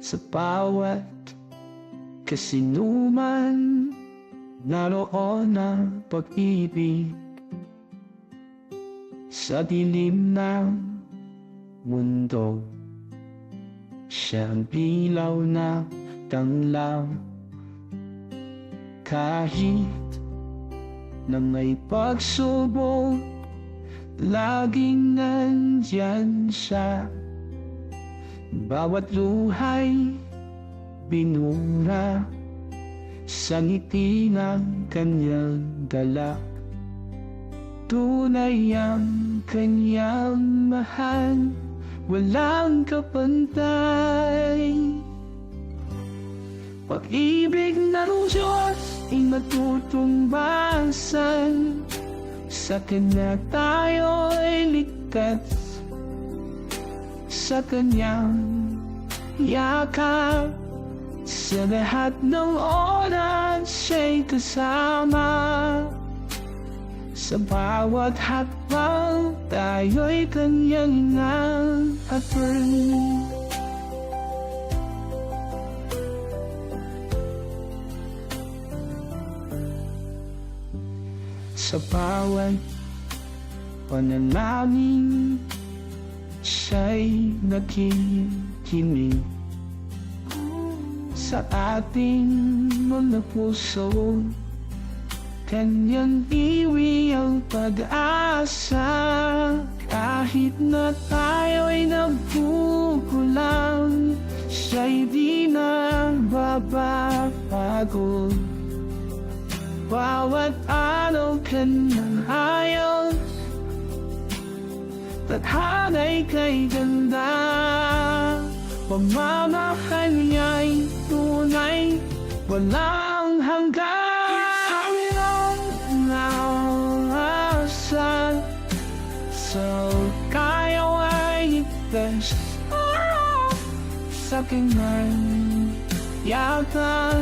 sa bawat kasinuman naroon ang pag-ibig. Sa dilim ng mundo siya ang bilaw na tanglaw. Kahit na may pagsubok laging nandyan siya bawat luhay binura sa ngiti ng kanyang dala. Tunay ang kanyang mahal Walang kapantay. Pag-ibig ng Diyos ay matutumbasan Sa Kanya tayo'y ligtas Sa Kanyang yakap Sa lahat ng oras siya'y kasama sa bawat hakbang, tayo'y kanyang inaapay. Sa bawat panalangin, siya'y nakikinig sa ating mga puso. Kanyang iwi ang pag-asa Kahit na tayo'y nagkukulang Siya'y di na babago Bawat araw kanyang ayos Tadhana'y kay ganda Pamamahal niya'y tunay. Walang hanggan nawawasan So kaya ay itas Sa kanyang yata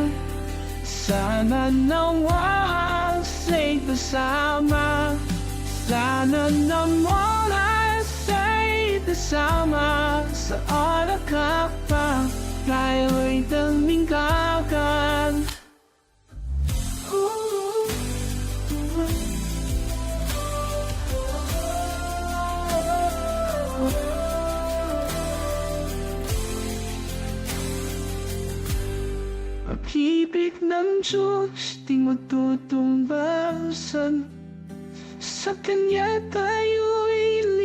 Sana nawa sa'y kasama Sana naman kasama Sa ka pa. Kayo'y daming kakan Pag-ibig ng Diyos di magtutumbasan Sa Kanya tayo'y